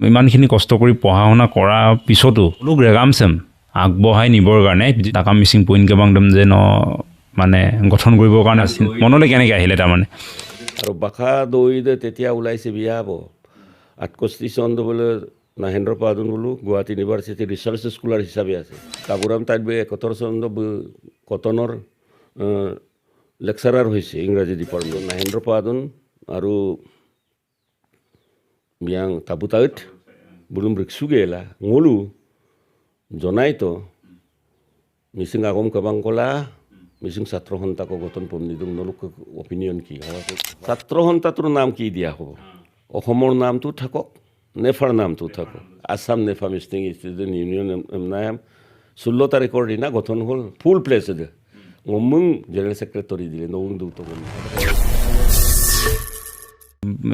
ইমানখিনি কষ্ট কৰি পঢ়া শুনা কৰাৰ পিছতো লোক ৰেগামচেম আগবঢ়াই নিবৰ কাৰণে টাকা মিচিং পইণ্ট যে ন মানে গঠন কৰিবৰ কাৰণে আছিল। মনলৈ কেনেকৈ আহিলে তাৰমানে? আৰু বাখা দৈদে তেতিয়া ওলাইছে বিয়া হ'ব। আঠষষ্ঠি চন বোলে নাহেন্দ্ৰ পাদুন বোলো গুৱাহাটী ইউনিভাৰ্চিটি ৰিচাৰ্চ স্কলাৰ হিচাপে আছে। কাবুৰাম তাইত বে একসত্তৰ চন কটনৰ লেকচাৰাৰ হৈছে ইংৰাজী ডিপাৰ্টমেণ্ট নাহেন্দ্ৰ পাদুন আৰু বিয়াং তাবুতাইত বুলুম ৰিক্সুগেলা ngolu জনাইতো মিচিং আগম কাবাং কলা মিচিং ছাত্ৰ সন্থাক গঠন পণ্ডিতক নলোক অপিনিয়ন কি ছাত্ৰ সন্থাটোৰ নাম কি দিয়া হ'ব অসমৰ নামটো থাকক নেফাৰ নামটো থাকক আছাম নেফা মিষ্টিং ষ্টুডেণ্ট ইউনিয়ন নাম ষোল্ল তাৰিখৰ দিনা গঠন হ'ল full fledged ngomong general secretary দিলে নং দুটো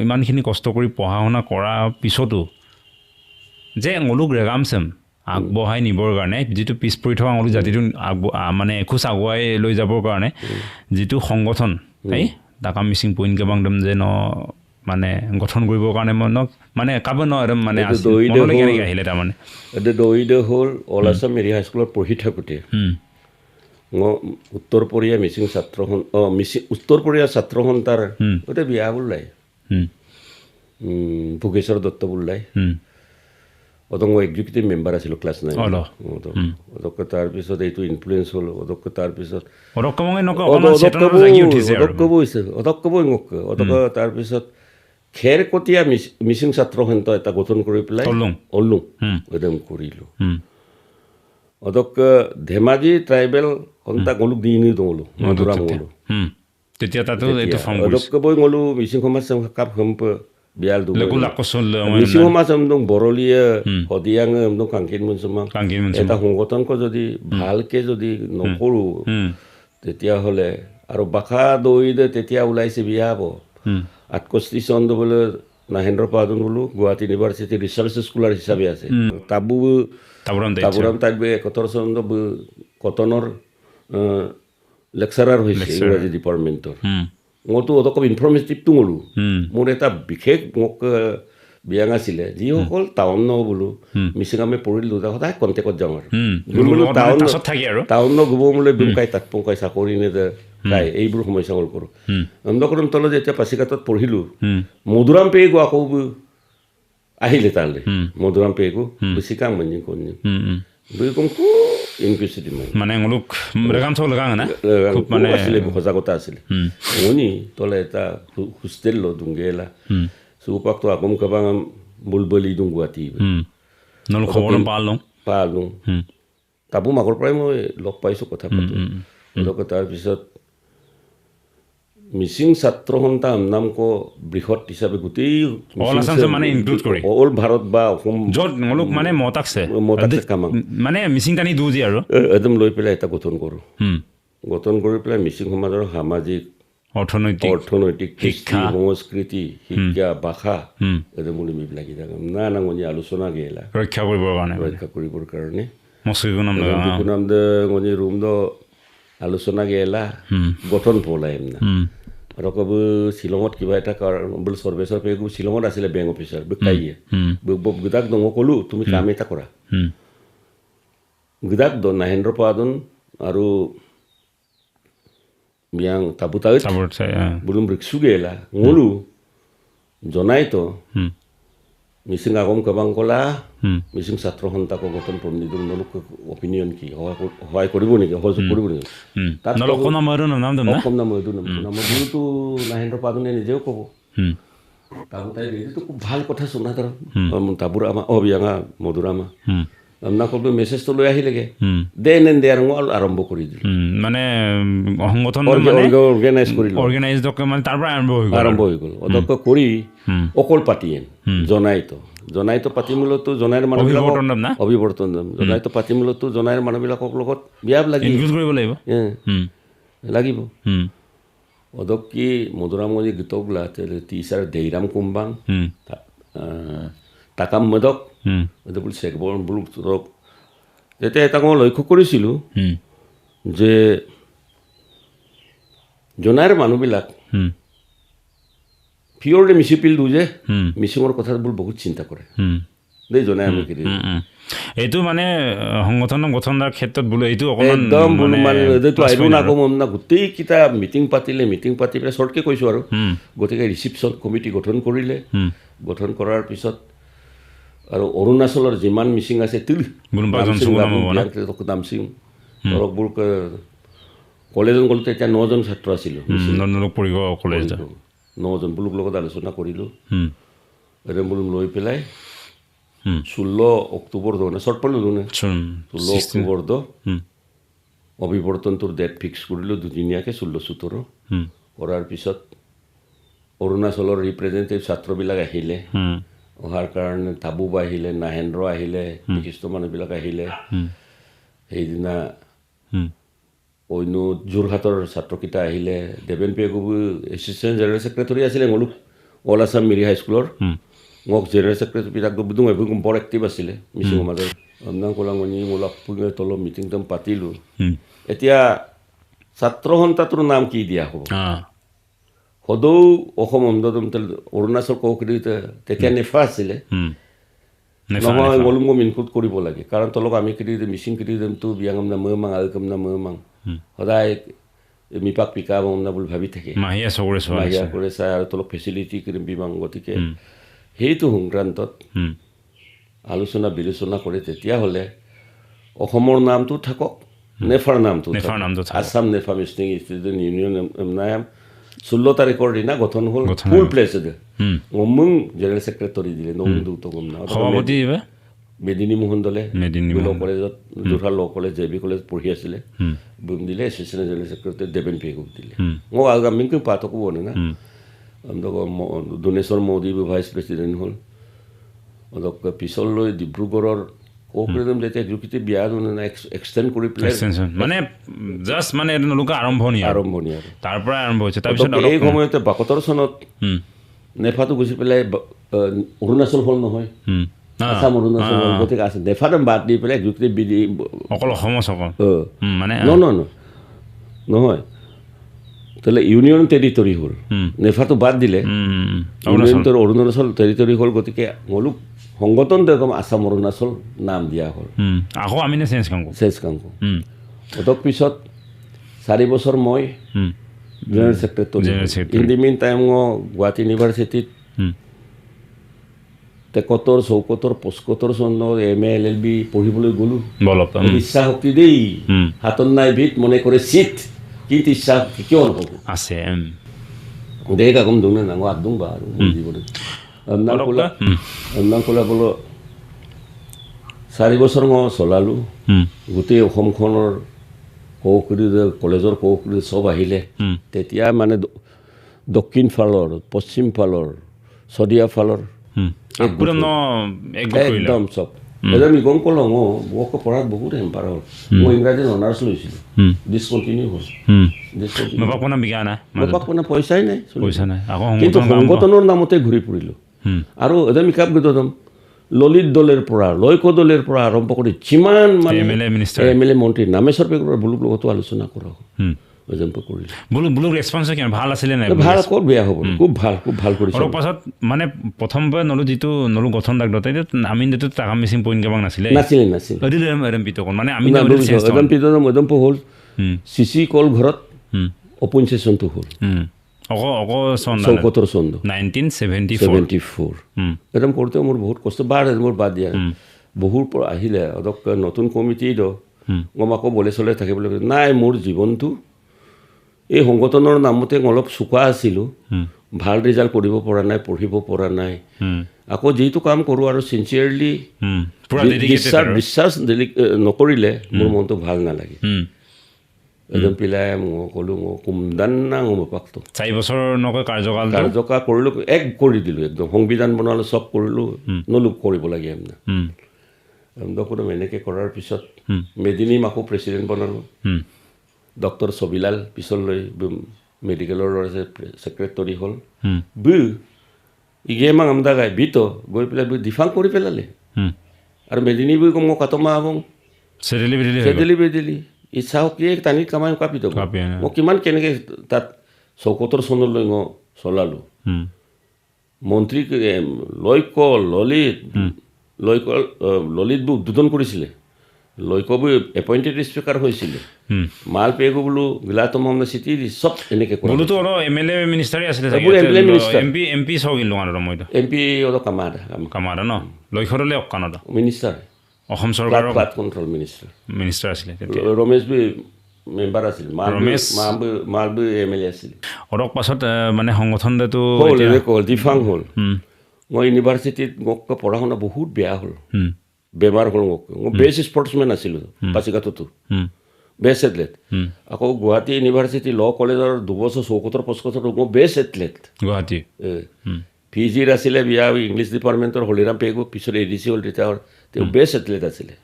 ইমানখিনি কষ্ট কৰি পঢ়া শুনা কৰাৰ পিছতো যে অলোক ৰেগামচেম আগবঢ়াই নিবৰ কাৰণে যিটো পিছ পৰি থকা অলোক জাতিটো আগব মানে এখোজ আগুৱাই লৈ যাবৰ কাৰণে যিটো সংগঠন এই টাকা মিচিং পইণ্ট কেবাংদম যে ন মানে গঠন কৰিবৰ কাৰণে মনক মানে কাব ন একদম মানে আহিলে তাৰমানে? দৈদে হ'ল অল আছাম মেৰি হাইস্কুলত পঢ়ি থাকোঁতে। মই উত্তৰ পৰিয়া মিচিং ছাত্ৰ অঁ মিচিং উত্তৰ পৰিয়া ছাত্ৰ সন্থাৰ। গোটেই বিয়া বোলাই হুম, ভোগেশ্বৰ দত্ত বোলাই হুম, অদক মই এক্সিকিউটিভ মেম্বাৰ আছিলোঁ ক্লাছ নাইন অ, ল। অদকে তাৰপিছত এইটো ইনফ্লুৱেঞ্চ হ'ল। অদকে তাৰপিছত অৰক কমঙে নকয় অকণমান চেতনাটো জাগি উঠিছে আৰু। অদক ক'ব হৈছে। অদক ক'বই মোক। অদকে তাৰপিছত খেৰকটীয়া মিচ- মিচিং ছাত্ৰ সন্থা এটা গঠন কৰি পেলাই তলুং। অল্লুং হুম, একদম কৰিলোঁ। হুম, অদকে ধেমাজি ট্ৰাইবেল সন্থা গ'লো দি নি দৌলো। মধুৰাম গ'লো হুম। তেতিয়া তাতো এইটো ফৰ্ম বৈ গ'লো মিচিং সমাজ কাপ হম্প বিয়াল মিচিং সমাজ একদম বৰলীয়া শদিয়াং একদম কাংকিন মুঞ্চমাং। এটা সংগঠনক যদি ভালকে যদি নকৰোঁ তেতিয়াহ'লে আৰু বাখা দৈদে তেতিয়া ওলাইছে বিয়া হ'ব হুম, আঠষষ্ঠি চন বোলে নাহেন্দ্ৰ পাদুন বোলো গুৱাহাটী ইউনিভাৰ্চিটি ৰিচাৰ্চ স্কলাৰ হিচাপে আছে তাবু তাবোৰাম দায়িত্ব তাবুৰাম তাইত বে একসত্তৰ কটনৰ লেকচাৰাৰ হৈছে ইংৰাজী ডিপাৰ্টমেণ্টৰ মইতো অতক ইনফৰ্মেটিভটো হুম, মোৰ এটা বিশেষ মোক বিয়াং আছিলে যিসকল টাউন ন বোলো মিচিং আমি পৰিলোঁ সদায় কণ্টেক্টত যাওঁ আৰু বোলো টাউন টাউন গুব মোলৈ বুমকাই তাত পংকাই চাকৰি নেদে কাই এইবোৰ সমস্যা হ'ল কৰোঁ অন্ধকৰণ তলত যেতিয়া পাচিঘাটত পঢ়িলোঁ মধুৰাম পেগু আকৌ ব- আহিলে তালৈ মধুৰাম পেগু বেছি কাম মানি কণি হুম, হুম। দুই কম খুব ইনকুইচিটিভ মানে অলোক ৰেগাম চব লগা না খুব মানে আছিলে সজাগতা আছিলে মনি তলে এটা হোষ্টেল লো দুংগেলা চৌপাকটো আগম কাবাং বুলবলি দুং গুৱাহাটী। নলোক খবৰ পাল পালোঁ তাবো মাকৰ পৰাই মই লগ পাইছোঁ কথা পাতোঁ লগতে তাৰপিছত মিচিং ছাত্ৰ সন্থা নামক বৃহৎ হিচাপে গোটেই অল আছাম মানে ইনক্লুড কৰি। অল ভাৰত বা অসম য'ত নলোক মানে মতাকছে মতাকছে কামাং। মানে মিচিং টানি দু যি আৰু। একদম লৈ পেলাই এটা গঠন কৰোঁ। গঠন কৰি পেলাই মিচিং সমাজৰ সামাজিক অৰ্থনৈতিক অৰ্থনৈতিক কৃষ্টি সংস্কৃতি শিক্ষা ভাষা। একদম বুলি লাগি থাকে। না নাঙনি আলোচনা গেলা ৰক্ষা কৰিবৰ কাৰণে। ৰক্ষা কৰিবৰ কাৰণে। মস্কিকো নাম দে room do আলোচনা গেলা গঠন পলাই এমনা। আৰু ক'ব শ্বিলঙত কিবা এটা কাৰণ বোলে চৰ্বেশ্বৰ পেগু শ্বিলঙত আছিলে বেংক অফিচাৰ বেকাইয়ে গোটাক দঙ ক'লোঁ তুমি কাম এটা কৰা। গোটাক দ নাহেন্দ্ৰ পাদন আৰু বিয়াং অঁ। বুলুম ৰিক্সু গেলা। ngolu জনাইতো। মিচিং আগম কাবাং কলা হুম। মিচিং ছাত্ৰ সন্থাক গঠন পণ্ডিতক নলোক অপিনিয়ন কি সহায় কৰ- সহায় কৰিব নেকি সহযোগ কৰিব নেকি হুম। তাত নলক কোনো নাম আৰু নাম দম না অসম নাম এইটো নাম নাম বুলিতো নাহেন্দ্ৰ পাদনে নিজেও ক'ব হুম, তাবো তাই এইটো খুব ভাল কথা শুনা তাৰ তাবোৰ আমাৰ অবিয়াঙা মধুৰামা হুম, আপোনাক ক'লো মেছেজটো লৈ আহিলেগে হুম, দে নে দে আৰু মই আৰম্ভ কৰি দিলোঁ হুম। মানে সংগঠন অৰ্গেনাইজ কৰিলোঁ। মানে তাৰ পৰা আৰম্ভ হৈ গ'ল আৰম্ভ হৈ গ'ল। অদক্ষ কৰি। অকল পাতিয়েন জনাইতো জনাইতো পাতিমূলতো জনাইৰ মানুহবিলাকক অভিৱৰ্তন জনাইতো পাতিমূলতো জনাইৰ মানুহবিলাকক লগত বিয়া লাগি কৰিব লাগিব। লাগিব। অদক্কি মধুৰামণি গীতকলা টিচাৰ দেইৰাম কুম্বাং তাকাম মদক এইটো বুলি চেকবৰ বোলো ধৰক তেতিয়া এটা মই লক্ষ্য কৰিছিলোঁ যে জনাইৰ মানুহবিলাক পিয়ৰলি মিচিপিল দিওঁ যে মিচিঙৰ কথাবোৰ বহুত চিন্তা কৰে। দেই জনাই আমি উম। এইটো মানে সংগঠনৰ গঠনৰ ক্ষেত্ৰত বোলো এইটো একদম বোলো মানে আৰু। নাকম না গোটেইকেইটা মিটিং পাতিলে মিটিং পাতি পেলাই শ্বৰ্টকৈ কৈছোঁ আৰু। গতিকে ৰিচিপশ্যন কমিটি গঠন কৰিলে। গঠন কৰাৰ পিছত আৰু অৰুণাচলৰ যিমান মিচিং আছে তিল নামচিং, ধৰকবোৰ কলেজত গ'লোতে এতিয়া নজন ছাত্ৰ আছিলোঁ কলেজ নজন বুলুক লগত আলোচনা কৰিলোঁ। উম, এৰে বুলুম লৈ পেলাই। ষোল্ল অক্টোবৰ দনে শ্বৰ্ট পালোঁ চোন ষোল্ল অক্টোবৰ দ উম, অভিৱৰ্তনটোৰ ডেট ফিক্স কৰিলোঁ দুদিনীয়াকৈ ষোল্ল সোতৰ। কৰাৰ পিছত অৰুণাচলৰ ৰিপ্ৰেজেণ্টেটিভ ছাত্ৰবিলাক আহিলে। অহাৰ কাৰণে তাবুবা আহিলে নাহেন্দ্ৰ আহিলে বিশিষ্ট মানুহবিলাক আহিলে। সেইদিনা অন্য যোৰহাটৰ ছাত্ৰকেইটা আহিলে দেৱেন পে গগৈ এছিষ্টেণ্ট জেনেৰেল ছেক্ৰেটাৰী আছিলে মোলোক অল আছাম মিৰি হাইস্কুলৰ মোক জেনেৰেল ছেক্ৰেটাৰী পিতাক এভুং বৰ এক্টিভ আছিলে মিচিঙৰ মাজত অন্যাং কলাঙনি মোলাক তলত মিটিং একদম পাতিলোঁ। এতিয়া ছাত্ৰ সন্থাটোৰ নাম কি দিয়া হ'ব? সদৌ অসম অন্ধদম অৰুণাচল কৌকৰি তেতিয়া নেফা আছিলে। নহয় নেফা। গলুংগ ইনক্লুড কৰিব লাগে কাৰণ তলক আমি কিৰি মিচিং কিৰি দিমতো বিয়াঙম না মৈ আলকম না মৈ সদায় মিপাক পিকা না বুলি ভাবি থাকে মাহীয়ে। কৰে চাই আৰু তলক ফেচিলিটি কৰিম বিমাং গতিকে সেইটো সংক্ৰান্তত আলোচনা বিলোচনা কৰে তেতিয়াহ'লে অসমৰ নামটো থাকক নেফাৰ নামটো নেফাৰ। আছাম নেফা মিষ্টিং ষ্টুডেণ্ট ইউনিয়ন নাম ষোল্ল তাৰিখৰ দিনা গঠন হ'ল গঠন ফুল প্লেচেড উম। অমুং জেনেৰেল ছেক্ৰেটাৰী দিলে নমুং দুটো গম না সভাপতি এইবাৰ? মেদিনী মোহন দলে মেদিনী ল কলেজত Jorhat law college J B college পঢ়ি আছিলে উম, বুম দিলে এছিষ্টেণ্ট জেনেৰেল ছেক্ৰেটাৰী দেৱেন পেগুক দিলে উম, মই আগামীকে পাতকো বনে না উম, অন্তক দোনেশ্বৰ মোদী ভাইচ প্ৰেচিডেণ্ট হ'ল অন্তক পিছলৈ ডিব্ৰুগড়ৰ কৌপ্ৰেদম যেতিয়া বিয়া এক্সটেণ্ড কৰি পেলাই। মানে জাষ্ট মানে নলুকা আৰম্ভণি আৰু। আৰম্ভণি আৰু। তাৰ পৰাই আৰম্ভ হৈছে। তাৰপিছত এই সময়তে বাসত্তৰ চনত নেফাটো গুচি পেলাই অৰুণাচল হ'ল নহয়। আছাম অৰুণাচল হ'ল গতিকে আছে। নেফাটো বাদ দি পেলাই এক্সিকিউটিভ বি দি অকল অসমৰ চকল মানে ন ন নহয়। তাহলে ইউনিয়ন টেৰিটৰী হ'ল। নেফাটো বাদ দিলে। অৰুণাচল। টেৰিটৰী হ'ল গতিকে মলুক সংগঠন দেখম আছাম অৰুণাচল নাম দিয়া হ'ল। আকৌ আমি নে চেঞ্জ কাংকু? চেজ কাংকু। অতক পিছত চাৰি বছৰ মই general secretary in the mean time Guwahati ইউনিভাৰ্চিটিত উম, তেসত্তৰ চৌসত্তৰ পঁচসত্তৰ M A L L B পঢ়িবলৈ গ'লোঁ। ইচ্ছা শক্তি দেই। হাতত নাই ভিত মনে কৰে চিট। কিন্তু ইচ্ছা শক্তি কিয় নহ'ব আছে উম, দে কাকম দুনে নাঙো আদুং বা আৰু জীৱনত। ক'লা ক'লা বোলো চাৰি বছৰ মই চলালোঁ গোটেই অসমখনৰ কৌকুৰি কলেজৰ কৌকুৰি চব আহিলে তেতিয়া মানে দক্ষিণ ফালৰ পশ্চিম ফালৰ চদিয়া ফালৰ। একদম চব এজন গম ক'লোঁ মই মোক পঢ়াত বহুত হেম্পাৰ হ'ল মই ইংৰাজীত অনাৰ্ছ লৈছিলোঁ উম, ডিছকণ্টিনিউ হ'ল পইচাই নাই কিন্তু সংগঠনৰ নামতে ঘূৰি ফুৰিলোঁ আৰু এজন মিকাপ ললিত দলেৰ পৰা লয়ক দলেৰ পৰা আৰম্ভ কৰি যিমান মানে এম এল এ মন্ত্ৰী নামেশ্বৰ পেগুৰৰ বুলুক লগতো আলোচনা কৰা হ'ল। উম। এজনটো কৰিলোঁ। বোলো বোলো ৰেচপন্স কিমান ভাল আছিলে নাই? ভাল ক'ত বেয়া হ'ব। খুব ভাল খুব ভাল কৰিছে। অলপ পাছত মানে প্ৰথমবাৰ নলো যিটো নলো গঠন দাগ দতে আমি যিটো টাকা মিচিং পইণ্ট কাবাক নাছিলে। নাছিলে নাছিলে। অদিল এম পিতকন মানে আমি এজন পিতন এজন হ'ল উম, চি চি কল ঘৰত উম, অপেন চেচনটো হ'ল। চন নাইনটিন ছেভেণ্টি ছেভেণ্টি ফ'ৰ একদম কৰোঁতে মোৰ বহুত কষ্ট বাৰ মোৰ বাদ দিয়া। বহুৰ পৰা আহিলে অলপ নতুন কমিটি দ মই আকৌ বলে চলে থাকিবলৈ। নাই মোৰ জীৱনটো এই সংগঠনৰ নামতে মই অলপ চোকা আছিলোঁ। ভাল ৰিজাল্ট কৰিব পৰা নাই পঢ়িব পৰা নাই। আকৌ যিটো কাম কৰোঁ আৰু চিনচিয়াৰলি বিশ্বাস বিশ্বাস নকৰিলে মোৰ মনটো ভাল নালাগে। এজন পিলাই মই ক'লোঁ মই কুমদান না মোৰ পাকটো চাৰি বছৰ নকৈ কাৰ্যকাল কাৰ্যকাৰ কৰিলোঁ এক কৰি দিলোঁ একদম সংবিধান বনালোঁ চব কৰিলোঁ নলোক কৰিব লাগে এমনা এমদকদম এনেকৈ কৰাৰ পিছত মেদিনী মাকো প্ৰেচিডেণ্ট বনালোঁ ডক্টৰ ছবিলাল পিছলৈ মেডিকেলৰ ছেক্ৰেটৰী হ'ল বু ইগেমাং আমদা গাই বিত গৈ পেলাই বু ডিফাং কৰি পেলালে আৰু মেদিনী বু মই কাটমা আবং চেটেলি বেটেলি চেদেলি বেদেলি ইচ্ছা শক্তিয়ে টানি কামাই কাপি দিব মই কিমান কেনেকৈ তাত চৌসত্তৰ চনলৈ মই চলালোঁ। মন্ত্ৰী লৈক ললিত লৈক ললিতবু উদ্বোধন কৰিছিলে। লৈকবু এপইণ্টেড স্পীকাৰ হৈছিলে। মাল পেগু বোলো গিলাটো মহম্মদ চিটি চব এনেকৈ কৰা বোলোতো অলপ এম এল এ মিনিষ্টাৰে আছিলে এম পি এম পি চাওঁ কিন্তু আৰু মইতো এম পি অলপ কামাৰ কামাৰা। ন? লক্ষ্যদলে অকানত মিনিষ্টাৰ অসম চৰকাৰৰ ফ্লাড কণ্ট্ৰল মিনিষ্টাৰ মিনিষ্টাৰ আছিলে ৰমেশ বি মেম্বাৰ আছিল ৰমেশ। মালবু মালবু এম এল এ আছিল। অলপ পাছত মানে সংগঠনটো হ'ল ডিফাং হ'ল মই ইউনিভাৰ্চিটিত মোক পঢ়া শুনা বহুত বেয়া হ'ল। বেমাৰ হ'ল মোক মই বেষ্ট স্পৰ্টছমেন আছিলোঁ পাচিঘাটতো বেষ্ট এথলেট আকৌ গুৱাহাটী ইউনিভাৰ্চিটি ল' কলেজৰ দুবছৰ চৌসত্তৰ পঁচসত্তৰ মই বেষ্ট এথলেট গুৱাহাটী। পি জিৰ আছিলে বিয়া ইংলিছ ডিপাৰ্টমেণ্টৰ হলিৰাম পেগু পিছত এ ডি চি হ'ল তেতিয়া তেওঁ বেষ্ট এথলেট আছিলে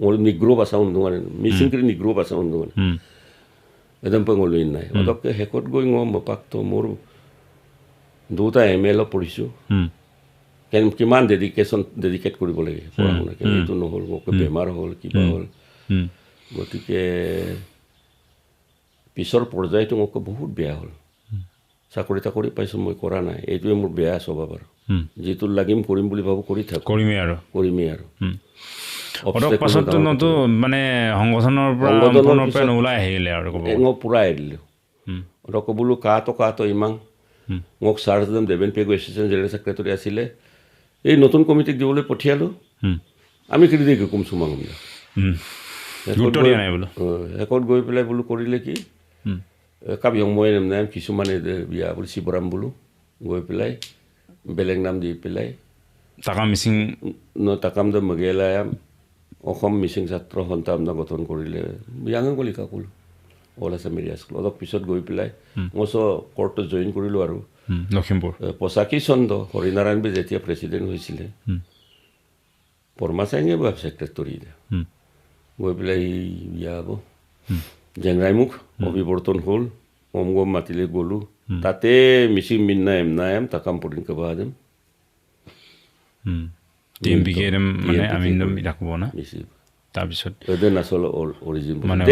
মোৰ নিগ্ৰো বাচা উন্দুঙানে মিচিং কৰি নিগ্ৰো বাচা উন্দুঙানে হুম, একদম পেঙলৈ নাই পটককৈ শেষত গৈ মই মপাকটো মোৰ দুটা এম এল পঢ়িছোঁ হুম, কেন কিমান ডেডিকেশ্যন ডেডিকেট কৰিব লাগে পঢ়া শুনা এইটো নহ'ল মোক বেমাৰ হ'ল কিবা হ'ল গতিকে পিছৰ পৰ্যায়টো মোক বহুত বেয়া হ'ল চাকৰি তাকৰি পাইছোঁ মই কৰা নাই এইটোৱে মোৰ বেয়া স্বভাৱ আৰু। যিটো লাগিম কৰিম বুলি ভাবোঁ কৰি থাকোঁ। কৰিমেই আৰু। কৰিমেই আৰু। পাছততো নতো মানে সংগঠনৰ পৰা নোলাই আহিলে আৰু ক'ব মই পূৰা এৰি দিলোঁ। বোলো কাটো কাটো ইমান। মোক ছাৰজন Deben Pegu assistant general secretary আছিলে। এই নতুন কমিটিক দিবলৈ পঠিয়ালোঁ। আমি কেতিয়া দেখি কুম চুমাং শেষত গৈ পেলাই বোলো কৰিলে কি? কাবিয়ং মই নাম কিছুমানে বিয়া বুলি শিৱৰাম বোলো। গৈ পেলাই বেলেগ নাম দি পেলাই টাকা মিচিং ন তাকাম দে মগেলায়াম অসম মিচিং ছাত্ৰ সন্তান গঠন কৰিলে বিয়াঙে গলি কাকুল অল আছাম মিডিয়া স্কুল অলপ পিছত গৈ পেলাই মই চ কৰ্টত জইন কৰিলোঁ আৰু লখিমপুৰ পঁচাশী চন্দ হৰিনাৰায়ণ বি যেতিয়া প্ৰেচিডেণ্ট হৈছিলে পৰমা চাইঙে বা ছেক্ৰেটৰী গৈ পেলাই এই বিয়া হ'ব জেংৰাইমুখ অভিৱৰ্তন হ'ল কম গম মাতিলে গ'লোঁ তাতে মিচিং মিন্না Takam Porin. T M P K মানে আমি ৰাখিব না মিচিং তাৰপিছত মানে